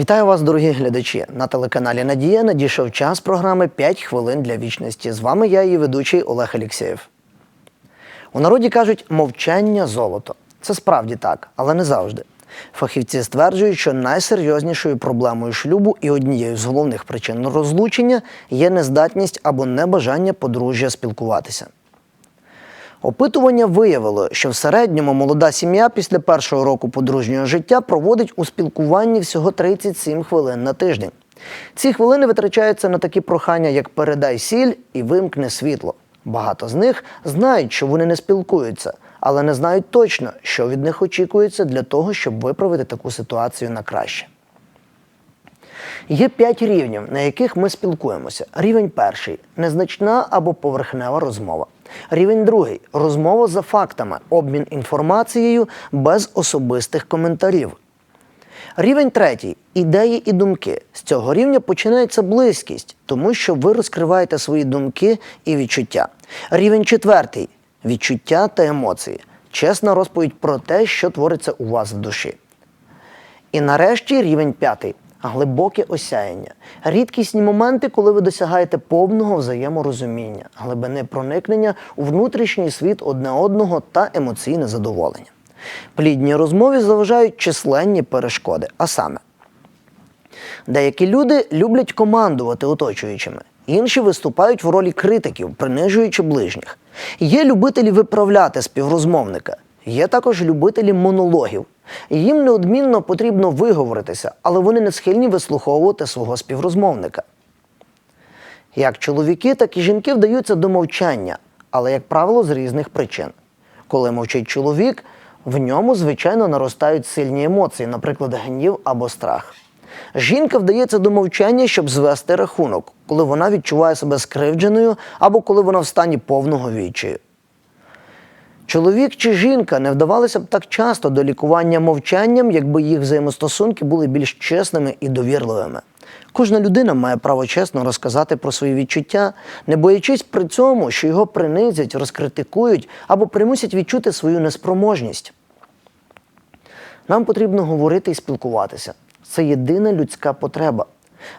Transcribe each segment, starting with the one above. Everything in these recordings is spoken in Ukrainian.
Вітаю вас, дорогі глядачі. На телеканалі Надія надійшов час програми «5 хвилин для вічності. З вами я, її ведучий Олег Алєксєєв. У народі кажуть мовчання золото. Це справді так, але не завжди. Фахівці стверджують, що найсерйознішою проблемою шлюбу і однією з головних причин розлучення є нездатність або небажання подружжя спілкуватися. Опитування виявило, що в середньому молода сім'я після першого року подружнього життя проводить у спілкуванні всього 37 хвилин на тиждень. Ці хвилини витрачаються на такі прохання, як передай сіль і вимкни світло. Багато з них знають, що вони не спілкуються, але не знають точно, що від них очікується для того, щоб виправити таку ситуацію на краще. Є п'ять рівнів, на яких ми спілкуємося. Рівень перший незначна або поверхнева розмова. Рівень другий розмова за фактами, обмін інформацією без особистих коментарів. Рівень третій ідеї і думки. З цього рівня починається близькість, тому що ви розкриваєте свої думки і відчуття. Рівень четвертий відчуття та емоції. Чесна розповідь про те, що твориться у вас в душі. І нарешті рівень п'ятий глибоке осяяння. Рідкісні моменти, коли ви досягаєте повного взаєморозуміння, глибини проникнення у внутрішній світ одне одного та емоційне задоволення. Плідній розмові заважають численні перешкоди, а саме. Деякі люди люблять командувати оточуючими, інші виступають в ролі критиків, принижуючи ближніх. Є любителі виправляти співрозмовника, є також любителі монологів. Їм неодмінно потрібно виговоритися, але вони не схильні вислуховувати свого співрозмовника. Як чоловіки, так і жінки вдаються до мовчання, але, як правило, з різних причин. Коли мовчить чоловік, в ньому, звичайно, наростають сильні емоції, наприклад, гнів або страх. Жінка вдається до мовчання, щоб звести рахунок, коли вона відчуває себе скривдженою або коли вона в стані повного відчаю. Чоловік чи жінка не вдавалися б так часто до лікування мовчанням, якби їх взаємостосунки були більш чесними і довірливими. Кожна людина має право чесно розказати про свої відчуття, не боячись при цьому, що його принизять, розкритикують або примусять відчути свою неспроможність. Нам потрібно говорити і спілкуватися. Це єдина людська потреба.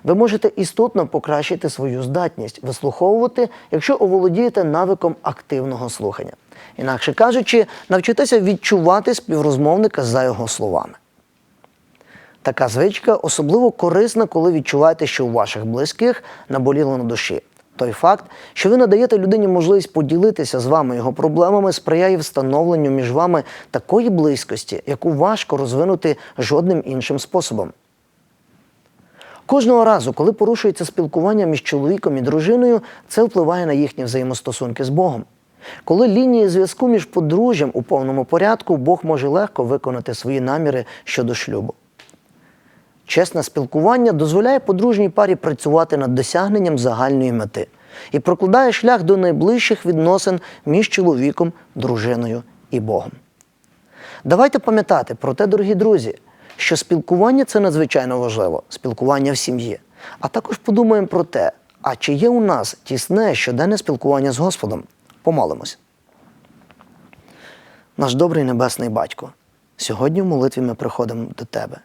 Ви можете істотно покращити свою здатність вислуховувати, якщо оволодієте навиком активного слухання. Інакше кажучи, навчитеся відчувати співрозмовника за його словами. Така звичка особливо корисна, коли відчуваєте, що у ваших близьких наболіло на душі. Той факт, що ви надаєте людині можливість поділитися з вами його проблемами, сприяє встановленню між вами такої близькості, яку важко розвинути жодним іншим способом. Кожного разу, коли порушується спілкування між чоловіком і дружиною, це впливає на їхні взаємостосунки з Богом. Коли лінії зв'язку між подружжям у повному порядку, Бог може легко виконати свої наміри щодо шлюбу. Чесне спілкування дозволяє подружній парі працювати над досягненням загальної мети і прокладає шлях до найближчих відносин між чоловіком, дружиною і Богом. Давайте пам'ятати про те, дорогі друзі, що спілкування це надзвичайно важливо, спілкування в сім'ї. А також подумаємо про те, а чи є у нас тісне щоденне спілкування з Господом? Помолимось. Наш добрий небесний батько, сьогодні в молитві ми приходимо до Тебе.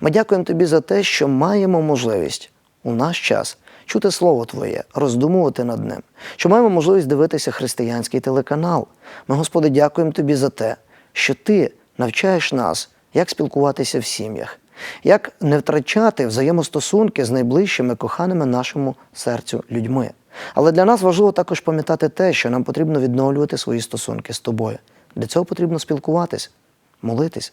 Ми дякуємо Тобі за те, що маємо можливість у наш час чути Слово Твоє, роздумувати над ним, що маємо можливість дивитися християнський телеканал. Ми, Господи, дякуємо Тобі за те, що Ти навчаєш нас, як спілкуватися в сім'ях, як не втрачати взаємостосунки з найближчими коханими нашому серцю людьми. Але для нас важливо також пам'ятати те, що нам потрібно відновлювати свої стосунки з тобою. Для цього потрібно спілкуватись, молитись.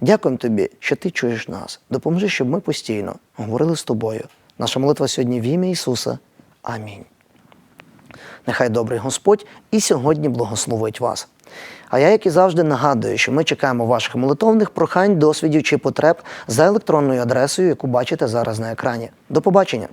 Дякуємо тобі, що ти чуєш нас. Допоможи, щоб ми постійно говорили з тобою. Наша молитва сьогодні в ім'я Ісуса. Амінь. Нехай добрий Господь і сьогодні благословить вас. А я, як і завжди, нагадую, що ми чекаємо ваших молитовних прохань, досвідів чи потреб за електронною адресою, яку бачите зараз на екрані. До побачення!